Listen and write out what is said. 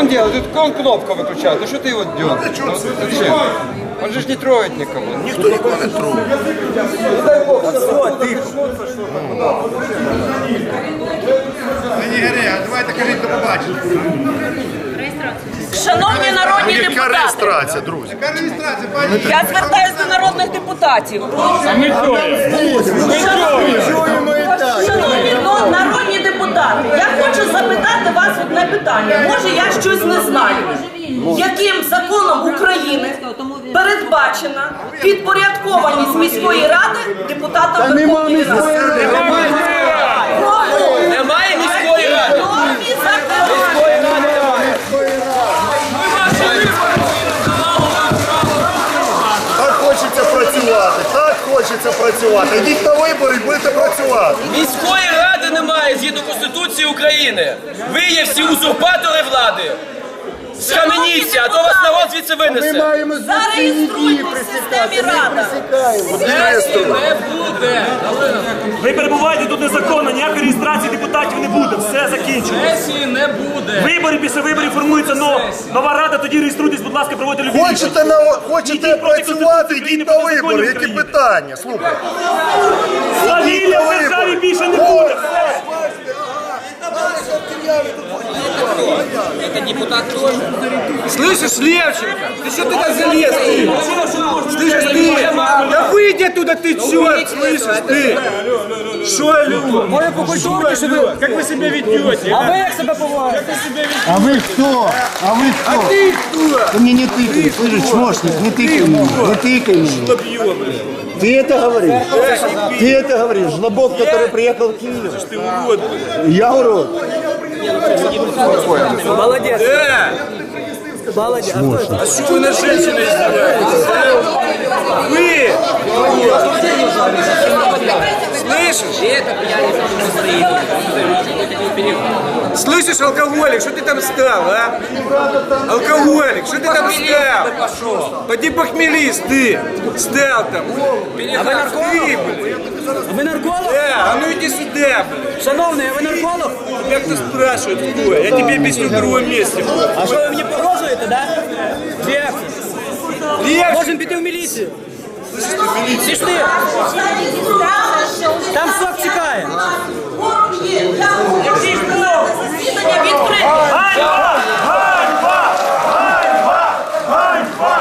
он делает? Тут он кнопку выключает. Ну что ты его делаешь? Ну, зачем? Он же ж не трогает никого. Ніхто нікого не трогає. Давайте кажіть до побачення. Шановні народні Яка депутати, реєстрація, друзі? я звертаюся до народних депутатів. Шановні ну, народні депутати, я хочу запитати вас одне питання. Може, я щось не знаю. Яким законом України передбачена підпорядкованість міської ради депутата Верховної? Працювати. Йдіть на вибори і будете працювати. Міської ради немає згідно Конституції України. Ви є всі узурпатори влади. Схаменіться, а то вас народ звідси винесе. Зареєструйте в системі Рада. Не буде. Ви перебуваєте тут незаконно, ніякої реєстрації депутатів не буде. Все закінчено. Сесії не буде. Вибори після виборів формується нова, нова рада. Тоді реєструйтесь, будь ласка, проводьте любі. Хочете, на, хочете проти працювати, Конституції йдіть на України, проти вибори. законів Які України. питання? Слухай. Свавілля в державі більше не буде. Все. Слышишь, Левченко? Ты что туда залез? ты? Слышишь, ты? Да выйди оттуда, ты черт, слышишь, ты? Что, Люба? Моя по культуре, что вы, как вы себя ведете? А вы как себя поводите? А вы кто? А вы кто? Ты кто? Ты мне не тыкай, слышишь, чмошник, не тыкай меня, не тыкай меня. Ты это говоришь? Ты это говоришь? Жлобок, который приехал в Киев. Ты урод. Я урод. Молодец. Да. Молодец. А что вы на издеваетесь? Вы! Слышишь? Слышишь, алкоголик, что ты там стал, а? Алкоголик, что ты там стал? Поди похмелись, ты. Стал там. А вы нарколог? Ви нарколог? А ну иди сюда, блядь. Шановний, ви нарколог? Как ты спрашиваешь, такое? Я тебе объясню в другом месте. А що ви мені погрожуєте, да? Лев, Лев, можемо піти в міліцію. Пішли, там сок тікає.